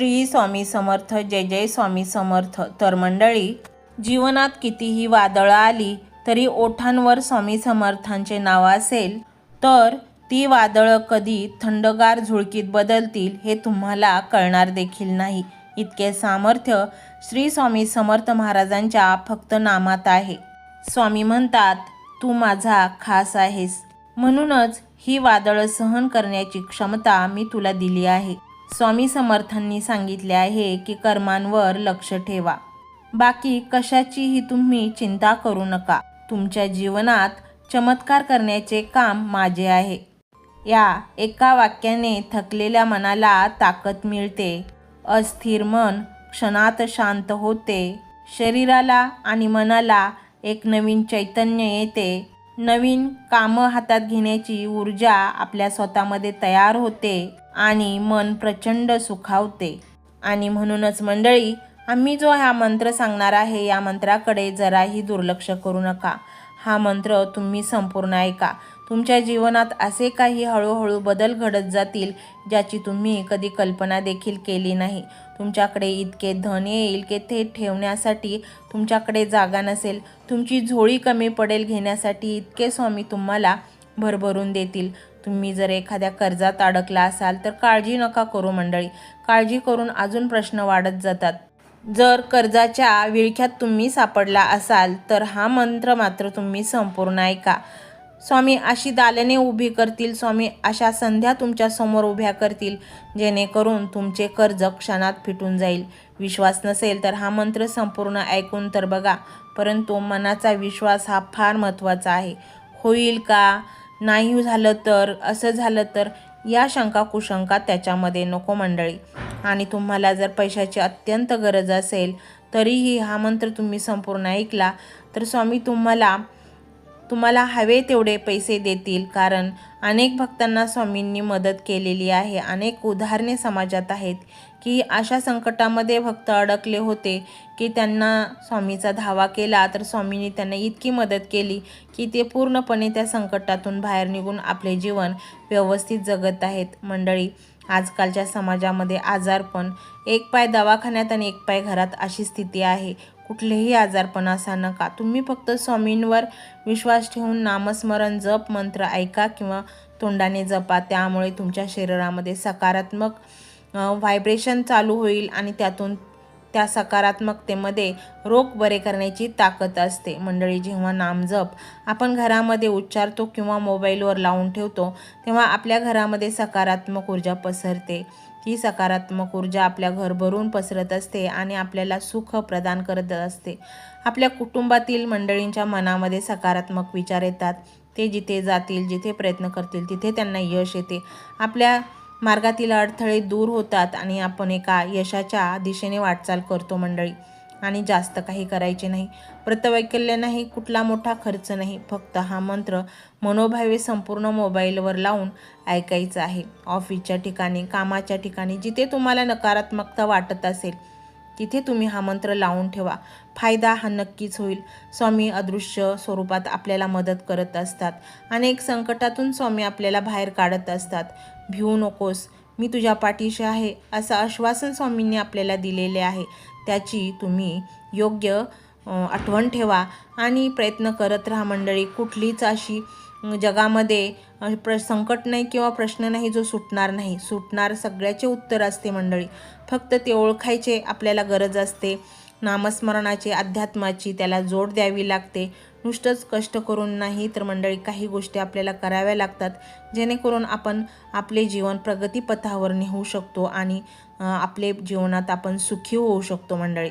श्री स्वामी समर्थ जय जय स्वामी समर्थ. तर मंडळी जीवनात कितीही वादळं आली तरी ओठांवर स्वामी समर्थांचे नाव असेल तर ती वादळं कधी थंडगार झुळकीत बदलतील हे तुम्हाला कळणार देखील नाही. इतके सामर्थ्य श्री स्वामी समर्थ महाराजांच्या फक्त नामात आहे. स्वामी म्हणतात तू माझा खास आहेस. म्हणूनच ही वादळं सहन करण्याची क्षमता मी तुला दिली आहे. स्वामी समर्थांनी सांगितले आहे की कर्मांवर लक्ष ठेवा. बाकी कशाचीही तुम्ही चिंता करू नका. तुमच्या जीवनात चमत्कार करण्याचे काम माझे आहे. या एका वाक्याने थकलेल्या मनाला ताकद मिळते. अस्थिर मन क्षणात शांत होते. शरीराला आणि मनाला एक नवीन चैतन्य येते. नवीन कामं हातात घेण्याची ऊर्जा आपल्या स्वतःमध्ये तयार होते आणि मन प्रचंड सुखावते. आणि म्हणूनच मंडळी आम्ही जो हा मंत्र सांगणार आहे या मंत्राकडे जराही दुर्लक्ष करू नका. हा मंत्र तुम्ही संपूर्ण ऐका. तुमच्या जीवनात असे काही हळूहळू बदल घडत जातील ज्याची तुम्ही कधी कल्पना देखील केली नाही. तुमच्याकडे इतके धन येईल की ते ठेवण्यासाठी तुमच्याकडे जागा नसेल. तुमची झोळी कमी पडेल घेण्यासाठी इतके स्वामी तुम्हाला भरभरून देतील. तुम्ही जर एखाद्या कर्जात अडकला असाल तर काळजी नका करू मंडळी. काळजी करून अजून प्रश्न वाढत जातात. जर कर्जाच्या विळख्यात तुम्ही सापडला असाल तर हा मंत्र मात्र तुम्ही संपूर्ण ऐका. स्वामी अशी दालने उभी करतील स्वामी अशा संध्या तुमच्यासमोर उभ्या करतील जेणेकरून तुमचे कर्ज क्षणात फिटून जाईल. विश्वास नसेल तर हा मंत्र संपूर्ण ऐकून तर बघा परंतु मनाचा विश्वास हा फार महत्त्वाचा आहे. होईल का? नाही झालं तर असं झालं तर या शंका कुशंका त्याच्यामध्ये नको मंडळी. आणि तुम्हाला जर पैशाची अत्यंत गरज असेल तरीही हा मंत्र तुम्ही संपूर्ण ऐकला तर स्वामी तुम्हाला तुम्हाला हवे तेवढे पैसे देतील. कारण अनेक भक्तांना स्वामींनी मदत केलेली आहे. अनेक उदाहरणे समाजात आहेत. की अशा संकटामध्ये भक्त अडकले होते की त्यांना स्वामीचा धावा केला तर स्वामींनी त्यांना इतकी मदत केली की ते पूर्णपणे त्या संकटातून बाहेर निघून आपले जीवन व्यवस्थित जगत आहेत. मंडळी आजकालच्या समाजामध्ये आजारपण एक पाय दवाखान्यात आणि एक पाय घरात अशी स्थिती आहे. कुठलेही आजारपण असा नका. तुम्ही फक्त स्वामींवर विश्वास ठेवून नामस्मरण जप मंत्र ऐका किंवा तोंडाने जपा. त्यामुळे तुमच्या शरीरामध्ये सकारात्मक व्हायब्रेशन चालू होईल आणि त्यातून त्या सकारात्मकतेमध्ये रोग बरे करण्याची ताकद असते. मंडळी जेव्हा नामजप आपण घरामध्ये उच्चारतो किंवा मोबाईलवर लावून ठेवतो तेव्हा आपल्या घरामध्ये सकारात्मक ऊर्जा पसरते. ही सकारात्मक ऊर्जा आपल्या घरभरून पसरत असते आणि आपल्याला सुख प्रदान करत असते. आपल्या कुटुंबातील मंडळींच्या मनामध्ये सकारात्मक विचार येतात. ते जिथे जातील जिथे प्रयत्न करतील तिथे त्यांना यश येते. आपल्या मार्गातील अडथळे दूर होतात आणि आपण एका यशाच्या दिशेने वाटचाल करतो मंडळी. आणि जास्त काही करायचे नाही. व्रतवैकल्य नाही कुठला मोठा खर्च नाही. फक्त हा मंत्र मनोभावे संपूर्ण मोबाईलवर लावून ऐकायचा आहे. ऑफिसच्या ठिकाणी कामाच्या ठिकाणी जिथे तुम्हाला नकारात्मकता वाटत असेल तिथे तुम्ही हा मंत्र लावून ठेवा. फायदा हा नक्कीच होईल. स्वामी अदृश्य स्वरूपात आपल्याला मदत करत असतात. अनेक संकटातून स्वामी आपल्याला बाहेर काढत असतात. भिवू नकोस मी तुझ्या पाठीशी आहे असं आश्वासन स्वामींनी आपल्याला दिलेले आहे. त्याची तुम्ही योग्य आठवण ठेवा आणि प्रयत्न करत राहा मंडळी. कुठलीच अशी जगामध्ये प्र संकट नाही किंवा प्रश्न नाही जो सुटणार नाही. सुटणार सगळ्याचे उत्तर असते मंडळी. फक्त ते ओळखायचे आपल्याला गरज असते. नामस्मरणाची अध्यात्माची त्याला जोड द्यावी लागते. नुसतंच कष्ट करून नाही तर मंडळी काही गोष्टी आपल्याला कराव्या लागतात. जेणेकरून आपण आपले जीवन प्रगतीपथावर नेऊ शकतो आणि आपले जीवनात आपण सुखी होऊ शकतो मंडळी.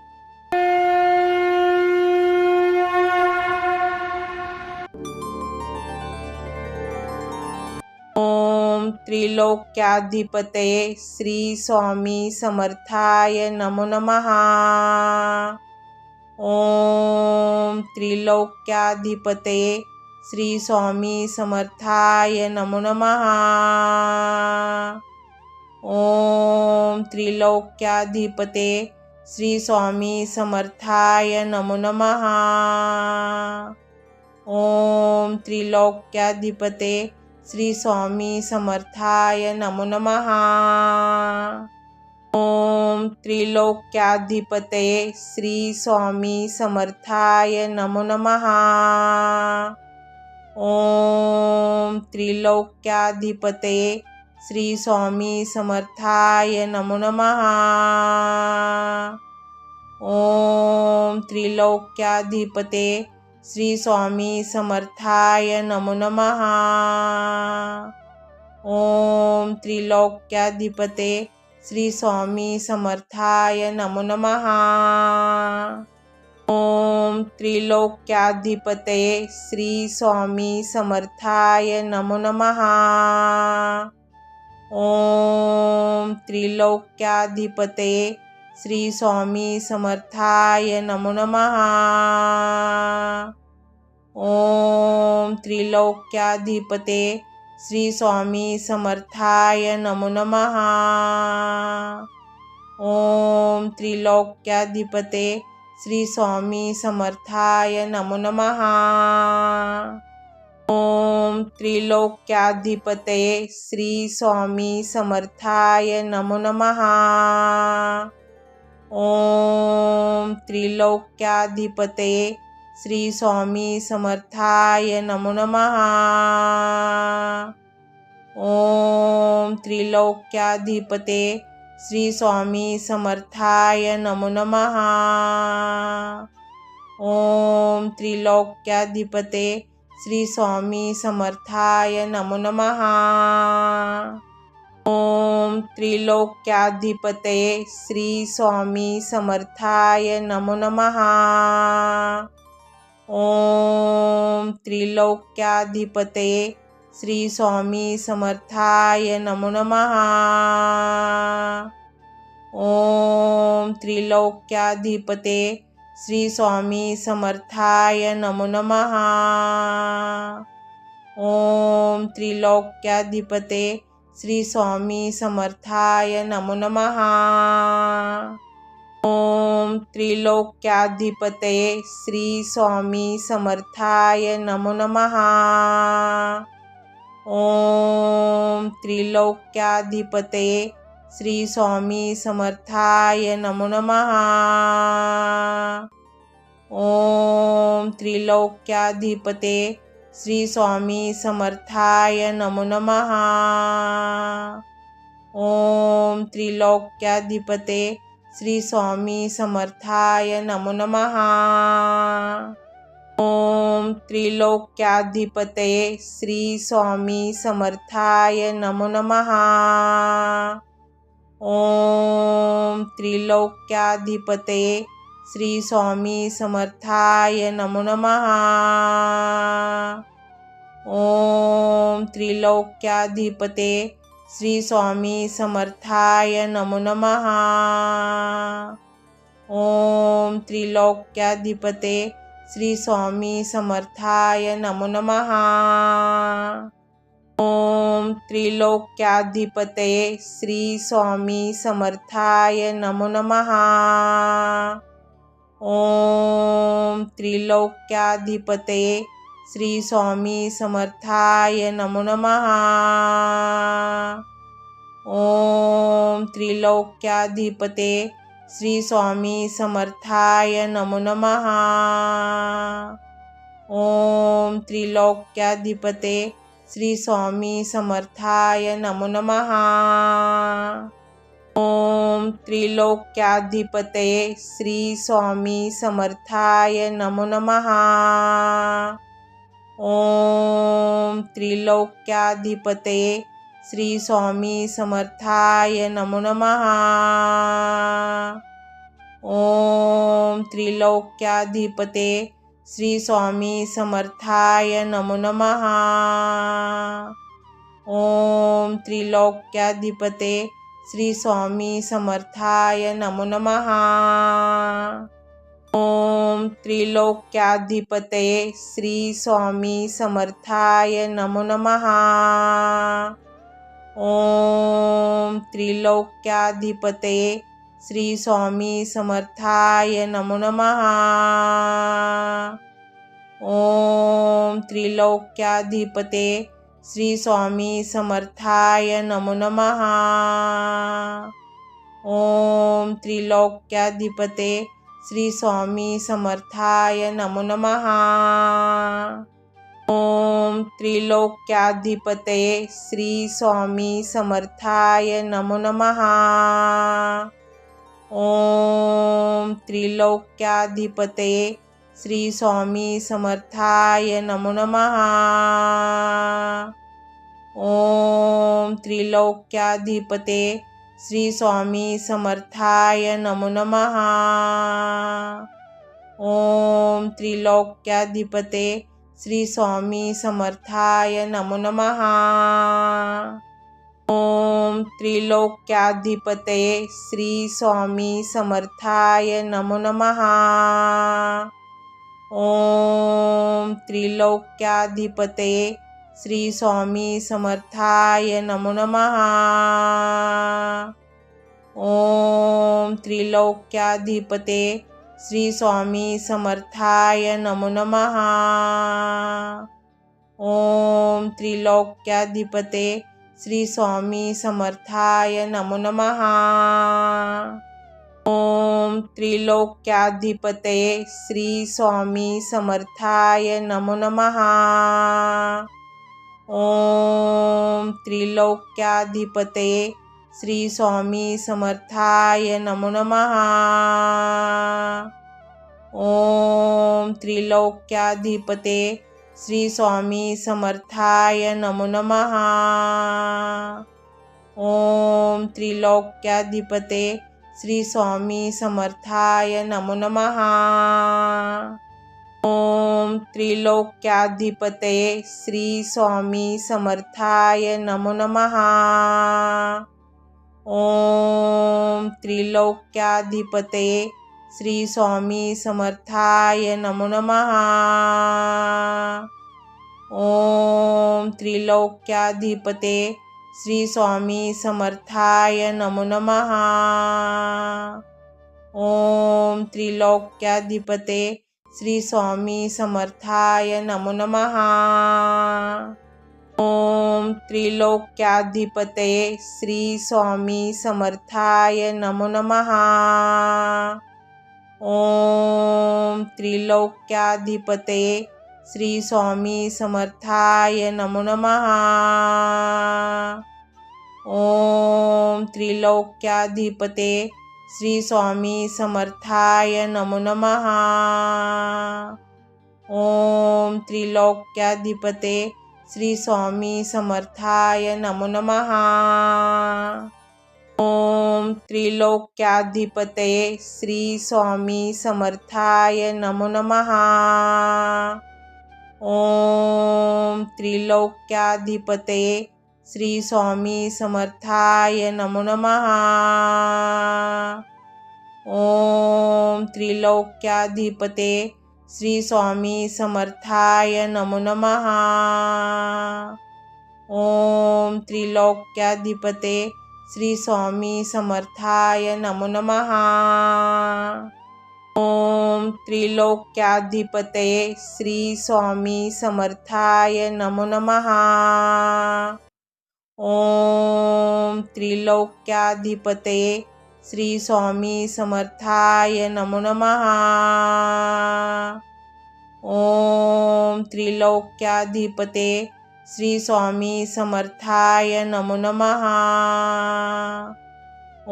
त्रिलोक्याधिपते श्री स्वामी समर्थाय नमो नमः। ओम त्रिलोक्याधिपतये श्री स्वामी समर्थाय नमो नमः। ओम त्रिलोक्याधिपते श्री स्वामी समर्थाय नमो नमः। ओम त्रिलोक्याधिपते श्री स्वामी समर्थाय नमो नमहा ओम त्रिलोक्याधिपते श्री स्वामी समर्थाय नमो नमहा ओम त्रिलोक्याधिपते श्री स्वामी समर्थाय नमो नमहा ओम त्रिलोक्याधिपते श्री स्वामी समर्थाय नमो नमहा ओम त्रिलोक्याधिपते श्री स्वामी समर्थाय नमो नमहा ओम त्रिलोक्याधिपते श्री स्वामी समर्थाय नमो नमहा ओम त्रिलोक्याधिपते श्री स्वामी समर्थाय नमो नमहा त्रिलोक्याधिपते श्री स्वामी समर्थाय नमो नमः। ओम त्रिलोक्याधिपते श्री स्वामी समर्थाय नमो नमः। ओम त्रिलोक्याधिपते श्री स्वामी समर्थाय नमो नमः। ओम त्रिलोक्याधिपते श्री स्वामी समर्थाय नमो नमहा ओम त्रिलोक्याधिपते श्री स्वामी समर्थाय नमो नमहा ओम त्रिलोक्याधिपते श्री स्वामी समर्थाय नमो नमहा ओम त्रिलोक्याधिपते श्री स्वामी समर्थाय नमो नमः। ओम त्रिलोक्याधिपतये श्री स्वामी समर्थाय नमो नमहा ओम त्रिलोक्याधिपते श्री स्वामी समर्थाय नमो नमहा ओम त्रिलोक्याधिपते श्री स्वामी समर्थाय नमो नमहा ओम त्रिलोक्याधिपतये श्री स्वामी समर्थाय नमो नमहा ओम त्रिलोक्याधिपतये श्री स्वामी समर्थाय नमो नमहा ओम त्रिलोक्याधिपते श्री स्वामी समर्थाय नमो नमहा ओम त्रिलोक्याधिपते श्री स्वामी समर्थाय नमो नमहा ओम त्रिलोक्याधिपतये श्री स्वामी समर्थाय नमो नमहा ओम त्रिलोक्याधिपतये श्री स्वामी समर्थाय नमो नमहा ओम त्रिलोक्याधिपते श्री स्वामी समर्थाय नमो नमहा ओम त्रिलोक्याधिपते श्री स्वामी समर्थाय नमो नमहा ओम त्रिलोक्याधिपते श्री स्वामी समर्थाय नमो नमहा ओम त्रिलोक्याधिपते श्री स्वामी समर्थाय नमो नमहा ओम त्रिलोक्याधिपते श्री स्वामी समर्थाय नमो नमहा ओम त्रिलोक्याधिपते श्री स्वामी समर्थाय नमो नमहा ओम त्रिलोक्याधिपते श्री स्वामी समर्थाय नमो नमहा ओम त्रिलोक्याधिपते श्री स्वामी समर्थाय नमो नमहा ओम त्रिलोक्याधिपते श्री स्वामी समर्थाय नमो नमहा ओम त्रिलोक्याधिपते श्री स्वामी समर्थाय नमो नमहा ओम त्रिलोक्याधिपते श्री स्वामी समर्थाय नमो नमहा ओम त्रिलोक्याधिपते श्री स्वामी समर्थाय नमो नमहा ओम त्रिलोक्याधिपते श्री स्वामी समर्थाय नमो नमहा ओम त्रिलोक्याधिपते श्री स्वामी समर्थाय नमो नमहा ओम त्रिलोक्याधिपते श्री स्वामी समर्थाय नमो नमहा ओम त्रिलोक्याधिपते श्री स्वामी समर्थाय नमो नमहा ओम त्रिलोक्याधिपते श्री स्वामी समर्थाय नमो नमहा ओम त्रिलोक्याधिपते श्री स्वामी समर्थाय नमो नमहा ओम त्रिलोक्याधिपते श्री स्वामी समर्थाय नमो नमहा ओम त्रिलोक्याधिपते श्री स्वामी समर्थाय नमो नमहा ओम त्रिलोक्याधिपते श्री स्वामी समर्थाय नमो नमहा ओम त्रिलोक्याधिपते श्री स्वामी समर्थाय नमो नमहा ओम त्रिलोक्याधिपते श्री स्वामी समर्थाय नमो नमहा ओम त्रिलोक्याधिपते श्री स्वामी समर्थाय नमो नमहा ओम त्रिलोक्याधिपते श्री स्वामी समर्थाय नमो नमहा ओम त्रिलोक्याधिपते श्री स्वामी समर्थाय नमो नमहा ओम त्रिलोक्याधिपते श्री स्वामी समर्थाय नमो नमहा ओम त्रिलोक्याधिपते श्री स्वामी समर्थाय नमो नमहा ओम त्रिलोक्याधिपते श्री स्वामी समर्थाय नमो नमहा ओम त्रिलोक्याधिपते श्री स्वामी समर्थाय नमो नमहा ओम त्रिलोक्याधिपते श्री स्वामी समर्थाय नमो नमहा ओम त्रिलोक्याधिपते श्री स्वामी समर्थाय नमो नमहा ओम त्रिलोक्याधिपते श्री स्वामी समर्थाय नमो नमहा ओम त्रिलोक्याधिपते श्री स्वामी समर्थाय नमो नमहा ओम त्रिलोक्याधिपते श्री स्वामी समर्थाय नमो नमहा ओम त्रिलोक्याधिपते श्री स्वामी समर्थाय नमो नमहा ओम त्रिलोक्याधिपते श्री स्वामी समर्थाय नमो नमहा ओम त्रिलोक्याधिपते श्री स्वामी समर्थाय नमो नमहा ओम त्रिलोक्याधिपते श्री स्वामी समर्थाय नमो नमहा ओम त्रिलोक्याधिपतये श्री स्वामी समर्थाय नमो नमहा ओम त्रिलोक्याधिपते श्री स्वामी समर्थाय नमो नमहा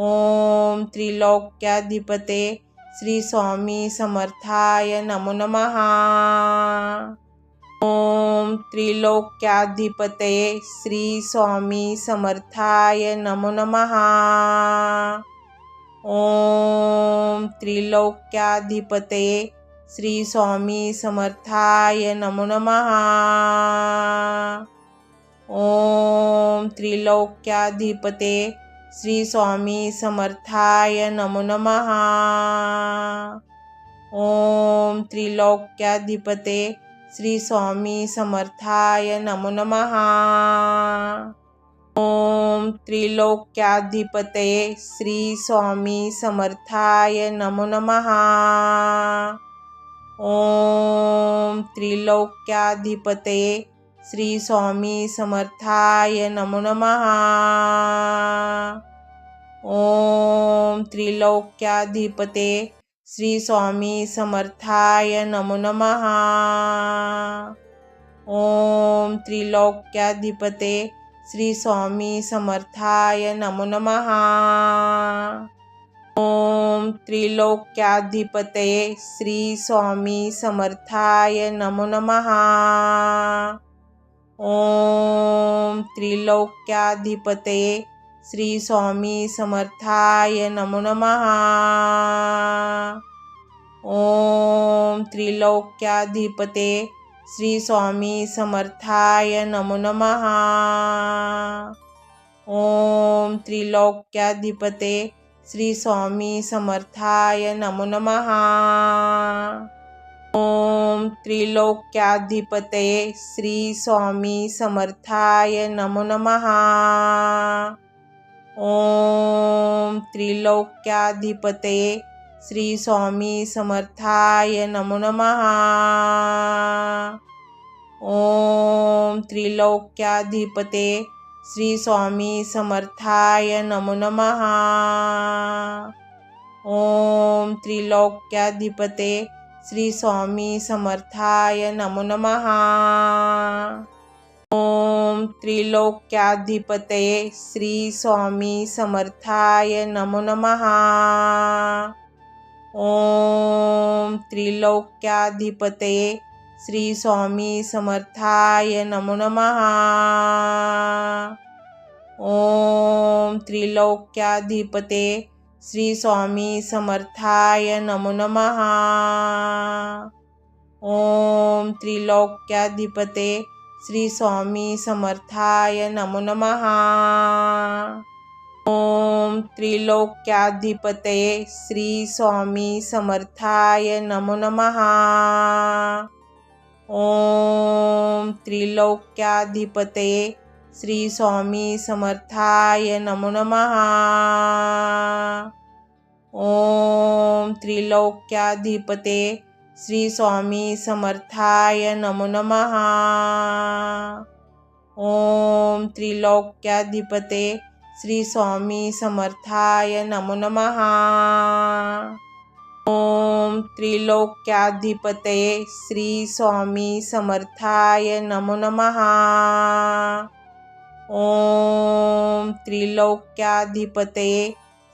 ओम त्रिलोक्याधिपते श्री स्वामी समर्थाय नमो नमहा ओम त्रिलोक्याधिपतये श्री स्वामी समर्थाय नमो नमहा ओम त्रिलोक्याधिपतये श्री स्वामी समर्थाय नमो नमहा ओम त्रिलोक्याधिपते श्री स्वामी समर्थाय नमो नमहा ओम त्रिलोक्याधिपते श्री स्वामी समर्थाय नमो नमहा ओम त्रिलोक्याधिपतये श्री स्वामी समर्थाय नमो नमहा ओम त्रिलोक्याधिपतये श्री स्वामी समर्थाय नमो नमहा ओम त्रिलोक्याधिपते श्री स्वामी समर्थाय नमो नमहा ओम त्रिलोक्याधिपते श्री स्वामी समर्थाय नमो नमहा ओम त्रिलोक्याधिपते श्री स्वामी समर्थाय नमो नमहा ओम त्रिलोक्याधिपते श्री स्वामी समर्थाय नमो नमहा ओम त्रिलोक्याधिपते श्री स्वामी समर्थाय नमो नमहा ओम त्रिलोक्याधिपते श्री स्वामी समर्थाय नमो नमहा ओम त्रिलोक्याधिपते श्री स्वामी समर्थाय नमो नमहा ओम त्रिलोक्याधिपतये श्री स्वामी समर्थाय नमो नमः। ओम त्रिलोक्याधिपते श्री स्वामी समर्थाय नमो नमहा ओम त्रिलोक्याधिपते श्री स्वामी समर्थाय नमो नमः। त्रिलोक्याधिपते त्रिलोक्याधिपतये श्री स्वामी समर्थाय नमो नमः। ओम त्रिलोक्याधिपतये श्री स्वामी समर्थाय नमो नमः। ओम त्रिलोक्याधिपते श्री स्वामी समर्थाय नमो नमः। ओम त्रिलोक्याधिपते श्री स्वामी समर्थाय नमो नमहा ओम त्रिलोक्याधिपतये श्री स्वामी समर्थाय नमो नमहा ओम त्रिलोक्याधिपतये श्री स्वामी समर्थाय नमो नमहा ओम त्रिलोक्याधिपते श्री स्वामी समर्थाय नमो नमः। ओम त्रिलोक्याधिपते श्री स्वामी समर्थाय नमो नमः। ओम त्रिलोक्याधिपते श्री स्वामी समर्थाय नमो नमः। ओम त्रिलोक्याधिपते